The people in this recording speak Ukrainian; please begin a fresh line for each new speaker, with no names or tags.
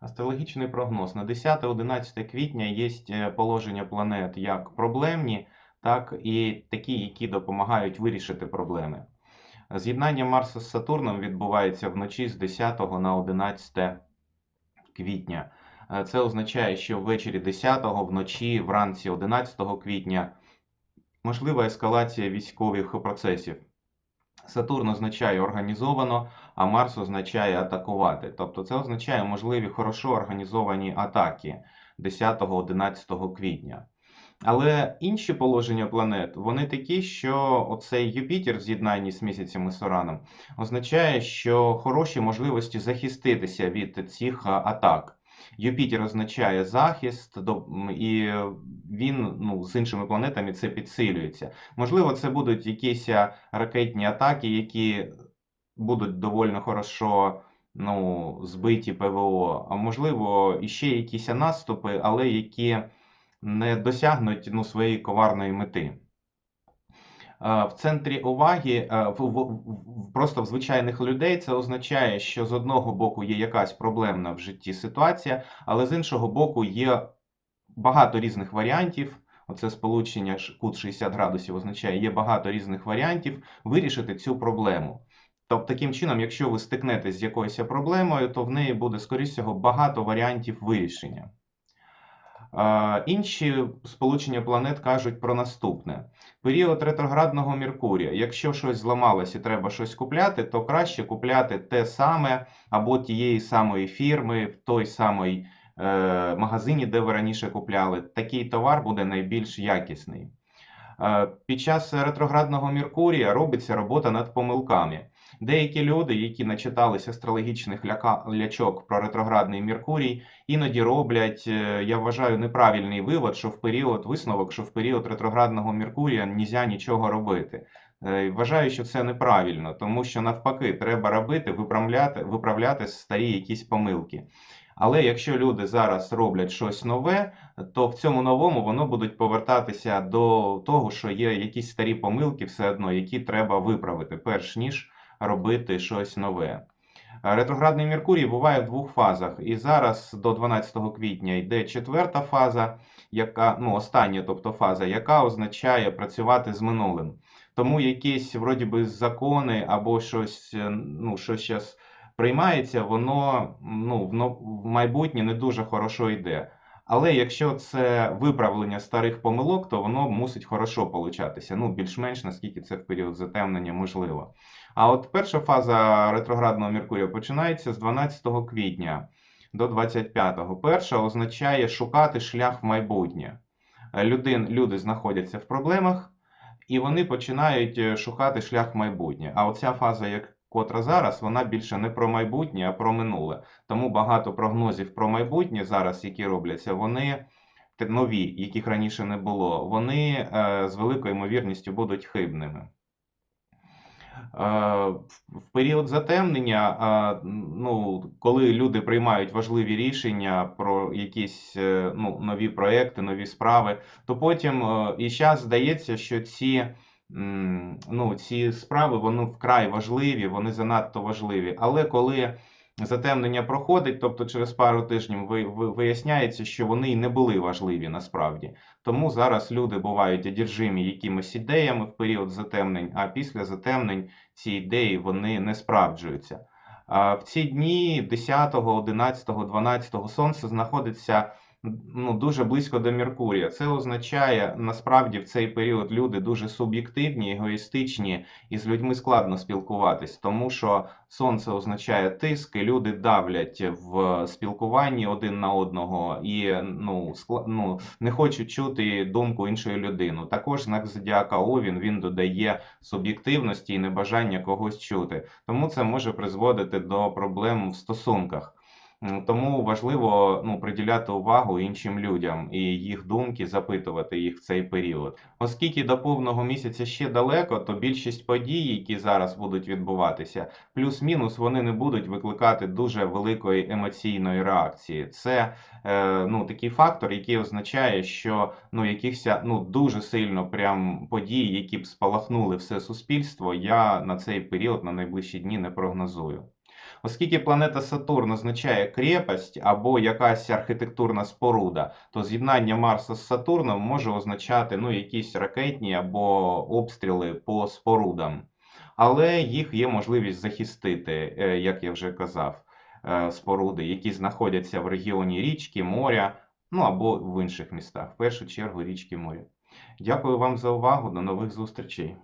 Астрологічний прогноз. На 10-11 квітня є е, положення планет як проблемні, так і такі, які допомагають вирішити проблеми. З'єднання Марса з Сатурном відбувається вночі з 10 на 11 квітня. Е, Це означає, що ввечері 10-го, вночі, вранці 11 квітня можлива ескалація військових процесів. Сатурн означає організовано, а Марс означає атакувати. Тобто це означає можливі хорошо організовані атаки 10-11 квітня. Але інші положення планет, вони такі, що оцей Юпітер в з'єднанні з місяцем і Сораном означає, що хороші можливості захиститися від цих атак. Юпітер означає захист, і він ну, з іншими планетами це підсилюється. Можливо, це будуть якісь ракетні атаки, які будуть доволі хорошо ну, збиті ПВО, а можливо, іще якісь наступи, але які не досягнуть ну, своєї коварної мети. Е, В центрі уваги, е, в, просто в звичайних людей це означає, що з одного боку є якась проблемна в житті ситуація, але з іншого боку є багато різних варіантів. Оце сполучення кут 60 градусів означає, є багато різних варіантів вирішити цю проблему. Тобто, таким чином, якщо ви стикнетесь з якоюсь проблемою, то в неї буде, скоріш всього, багато варіантів вирішення. Інші сполучення планет кажуть про наступне: період ретроградного Меркурія. Якщо щось зламалось і треба щось купляти, то краще купляти те саме або тієї самої фірми, в той самий е, магазині, де ви раніше купляли. Такий товар буде найбільш якісний. Е, Під час ретроградного Меркурія робиться робота над помилками. Деякі люди, які начитались астрологічних лячок про ретроградний Меркурій, іноді роблять, е, я вважаю, неправильний вивод, що в період висновок, що в період ретроградного Меркурія нельзя нічого робити. Е, Вважаю, що це неправильно, тому що навпаки, треба робити, виправляти, виправляти старі якісь помилки. Але якщо люди зараз роблять щось нове, то в цьому новому воно будуть повертатися до того, що є якісь старі помилки все одно, які треба виправити, перш ніж робити щось нове. Ретроградний Меркурій буває в двох фазах. І зараз до 12 квітня йде четверта фаза, яка, ну, остання, тобто фаза, яка означає працювати з минулим. Тому якісь вроді би закони або щось, ну, що зараз приймається, воно ну, в, майбутнє не дуже хорошо йде. Але якщо це виправлення старих помилок, то воно мусить хорошо получатися. Ну, більш-менш наскільки це в період затемнення можливо. А от перша фаза ретроградного Меркурія починається з 12 квітня до 25-го. Перша означає шукати шлях в майбутнє. Людин, люди знаходяться в проблемах, і вони починають е, шукати шлях в майбутнє. А оця фаза, як котра зараз, вона більше не про майбутнє, а про минуле. Тому багато прогнозів про майбутнє зараз, які робляться, вони нові, яких раніше не було, вони е, з великою ймовірністю будуть хибними. Е, В період затемнення, е, ну, коли люди приймають важливі рішення про якісь ну, нові проекти, нові справи, то потім і зараз здається, що ці, ну, ці справи вони вкрай важливі, вони занадто важливі. Але коли затемнення проходить, тобто через пару тижнів ви, ви, виясняється, що вони не були важливі насправді. Тому зараз люди бувають одержимі якимись ідеями в період затемнень, а після затемнень ці ідеї вони не справджуються. В ці дні 10, 11, 12 сонце знаходиться ну, дуже близько до Меркурія. Це означає, насправді в цей період люди дуже суб'єктивні, егоїстичні, і з людьми складно спілкуватись, тому що сонце означає тиск, і люди давлять в спілкуванні один на одного і ну, скла- ну, не хочуть чути думку іншої людини. Також знак зодіака Овін він додає суб'єктивності і небажання когось чути. Тому це може призводити до проблем в стосунках. Тому важливо ну, приділяти увагу іншим людям і їх думки запитувати їх в цей період. Оскільки до повного місяця ще далеко, то більшість подій, які зараз будуть відбуватися, плюс-мінус вони не будуть викликати дуже великої емоційної реакції. Це е, ну, такий фактор, який означає, що ну, якихось ну, дуже сильно прям подій, які б спалахнули все суспільство, я на цей період, на найближчі дні не прогнозую. Оскільки планета Сатурн означає крепость або якась архітектурна споруда, то з'єднання Марса з Сатурном може означати ну, якісь ракетні або обстріли по спорудам. Але їх є можливість захистити, е, як я вже казав, е, споруди, які знаходяться в регіоні річки, моря, ну або в інших містах, в першу чергу річки моря. Дякую вам за увагу. До нових зустрічей.